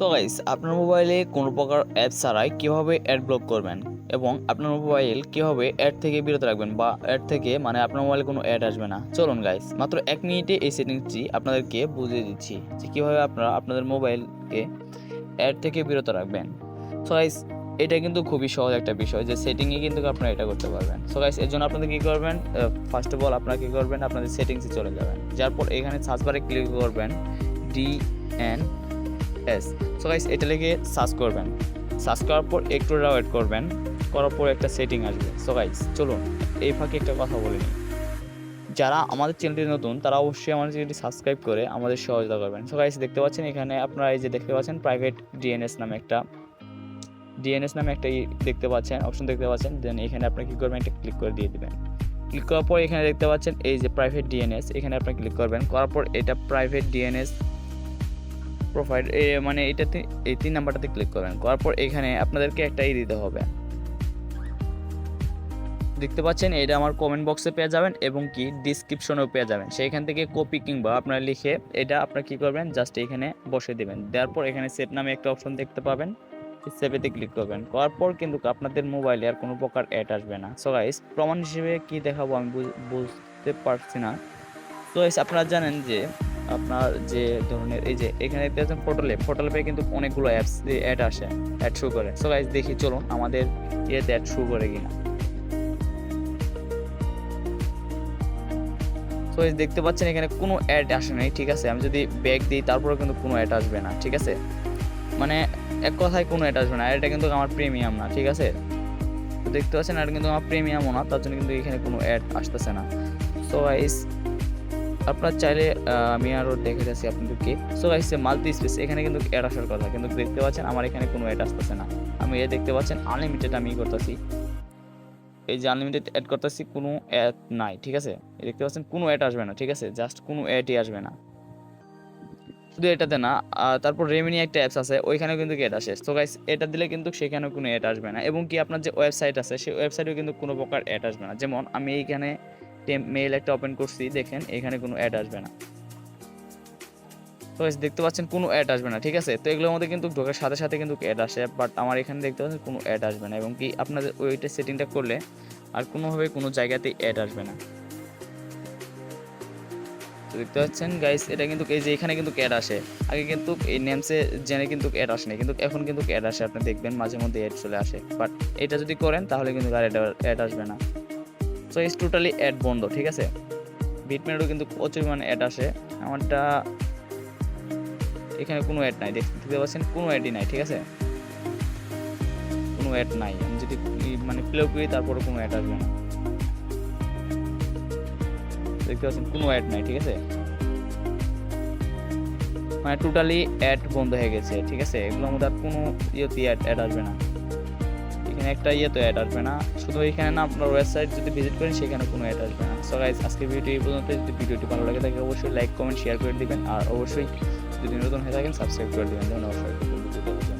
তো গাইস আপনার মোবাইলে কোনো প্রকার অ্যাপ ছাড়াই কীভাবে অ্যাড ব্লক করবেন এবং আপনার মোবাইল কীভাবে অ্যাড থেকে বিরত রাখবেন বা অ্যাড থেকে মানে আপনার মোবাইলে কোনো অ্যাড আসবে না? চলুন গাইস মাত্র এক মিনিটে এই সেটিংসটি আপনাদেরকে বুঝিয়ে দিচ্ছি যে কীভাবে আপনারা আপনাদের মোবাইলকে অ্যাড থেকে বিরত রাখবেন। সো গাইস এটা কিন্তু খুবই সহজ একটা বিষয় যে সেটিংয়ে কিন্তু আপনারা এটা করতে পারবেন। সো গাইস এর জন্য আপনাদের কী করবেন? ফার্স্ট অফ অল আপনারা কী করবেন? আপনাদের সেটিংসে চলে যাবেন। যার পর এখানে সার্চ বারে ক্লিক করবেন D N S. So guys এটা লিখে সার্চ করবেন। সার্চ করার পর একটু ওয়েট করবেন। করার পর একটা সেটিং আসবে। সো গাইস চলুন, এই ফাঁকে একটা কথা বলে নিই। যারা আমাদের চ্যানেলটি নতুন, তারা অবশ্যই আমাদের চ্যানেলটি সাবস্ক্রাইব করে আমাদের সহযোগিতা করবেন। সো গাইস দেখতে পাচ্ছেন এখানে আপনারা এই যে দেখতে পাচ্ছেন প্রাইভেট ডিএনএস নামে একটা ডিএনএস নামে একটা দেখতে পাচ্ছেন অপশন দেখতে পাচ্ছেন। দেন এখানে আপনি কী করবেন একটা ক্লিক করে দিয়ে দিবেন। ক্লিক করার পর এখানে দেখতে পাচ্ছেন এই যে প্রাইভেট ডিএনএস এখানে আপনি ক্লিক করবেন। করার পর এটা প্রাইভেট ডিএনএস প্রোফাইল মানে এটাতে এই তিন নাম্বারটাতে ক্লিক করবেন করার পর এখানে আপনাদেরকে একটা ই দিতে হবে। দেখতে পাচ্ছেন, এটা আমার কমেন্ট বক্সে পেয়ে যাবেন এবং কি ডিসক্রিপশনেও পেয়ে যাবেন। সেইখান থেকে কপি কিংবা আপনারা লিখে এটা আপনারা কী করবেন জাস্ট এখানে বসে দেবেন। দেওয়ার পর এখানে সেভ নামে একটা অপশন দেখতে পাবেন। সেভেতে ক্লিক করবেন। করার পর কিন্তু আপনাদের মোবাইলে আর কোনো প্রকার অ্যাড আসবে না। সো গাইস প্রমাণ হিসেবে কি দেখাবো আমি বুঝ- বুঝতে পারছি না। তো আপনারা জানেন যে আপনার যে ধরনের, এই যে এখানে পাচ্ছেন ফটোলে ফটোলে কিন্তু অনেকগুলো অ্যাপস অ্যাড আসে অ্যাড শো করে। সো গাইস দেখি, চলুন আমাদের ইয়েতে অ্যাড শো করে কিনা। এই দেখতে পাচ্ছেন এখানে কোনো অ্যাড আসে নাই, ঠিক আছে? আমি যদি ব্যাগ দিই, তারপরেও কিন্তু কোনো অ্যাড আসবে না, ঠিক আছে? মানে এক কথায় কোনো অ্যাড আসবে না এটা কিন্তু আমার প্রিমিয়াম না, ঠিক আছে? তো দেখতে পাচ্ছেন এটা কিন্তু আমার প্রিমিয়ামও না, তার জন্য কিন্তু এখানে কোনো অ্যাড আসতেছে না। সো গাইস আপনার চাইলে আমি আরও দেখে যাচ্ছি আপনাদেরকে সো গাইস মাল্টি স্পেস এখানে কিন্তু অ্যাড আসার কথা। কিন্তু দেখতে পাচ্ছেন, আমার এখানে কোনো অ্যাড আসতেছে না। আমি এ দেখতে পাচ্ছেন আনলিমিটেড আমি করতেছি। এই যে আনলিমিটেড অ্যাড করতেছি, কোনো অ্যাড নাই, ঠিক আছে? দেখতে পাচ্ছেন, কোনো অ্যাড আসবে না, ঠিক আছে? জাস্ট কোনো অ্যাডই আসবে না। শুধু এটাতে না তারপর রেমিনি একটা অ্যাপস আছে, ওইখানেও কিন্তু অ্যাড আসে। তো গাইস এটা দিলে কিন্তু সেখানেও কোনো অ্যাড আসবে না। এবং কি আপনার যে ওয়েবসাইট আছে, সেই ওয়েবসাইটেও কিন্তু কোনো প্রকার অ্যাড আসবে না। যেমন, আমি এইখানে মেইল একটা ওপেন করছি, দেখেন, এখানে কোনো অ্যাড আসবে না। তো দেখতে পাচ্ছেন, কোনো অ্যাড আসবে না, ঠিক আছে? তো এগুলোর মধ্যে কিন্তু ঢোকার সাথে সাথে কিন্তু অ্যাড আসে বাট আমার এখানে দেখতে পাচ্ছেন, কোনো অ্যাড আসবে না, এবং কি আপনাদের ওইটা সেটিংটা করলে আর কোনোভাবে কোনো জায়গাতেই অ্যাড আসবে না। তো দেখতে পাচ্ছেন গাইস এটা কিন্তু এই যে এখানে কিন্তু অ্যাড আসে। আগে কিন্তু এই নেমসে জেনে কিন্তু অ্যাড আসেনি কিন্তু এখন কিন্তু অ্যাড আসে, আপনি দেখবেন, মাঝে মধ্যে অ্যাড চলে আসে। বাট এটা যদি করেন, তাহলে কিন্তু আর অ্যাড আসবে না। সো ইস টোটালি অ্যাড বন্ধ ঠিক আছে? বিটমেনেরও কিন্তু প্রচুর পরিমাণে অ্যাড আসে। আমারটা এখানে কোনো অ্যাড নাই, দেখতে পাচ্ছেন, কোনো অ্যাডই নাই, ঠিক আছে? কোনো অ্যাড নাই। আমি যদি মানে প্লে করি তারপরে কোনো অ্যাড আসবে না। দেখতে পাচ্ছেন, কোনো অ্যাড নাই, ঠিক আছে? মানে টোটালি অ্যাড বন্ধ হয়ে গেছে, ঠিক আছে? এগুলোর মধ্যে আর কোনো ইয়েতে অ্যাড অ্যাড আসবে না। একটা ইয়ে তো অ্যাড আসবে না। শুধু এখানে না আপনার ওয়েবসাইট যদি ভিজিট করেন, সেখানে কোনো অ্যাড আসবে না। সো গাইজ আজকে ভিডিও এই পর্যন্ত যদি ভিডিওটি ভালো লাগে থাকে অবশ্যই লাইক কমেন্ট শেয়ার করে দিবেন। আর অবশ্যই যদি নতুন হয়ে থাকেন সাবস্ক্রাইব করে দেবেন। ধন্যবাদ।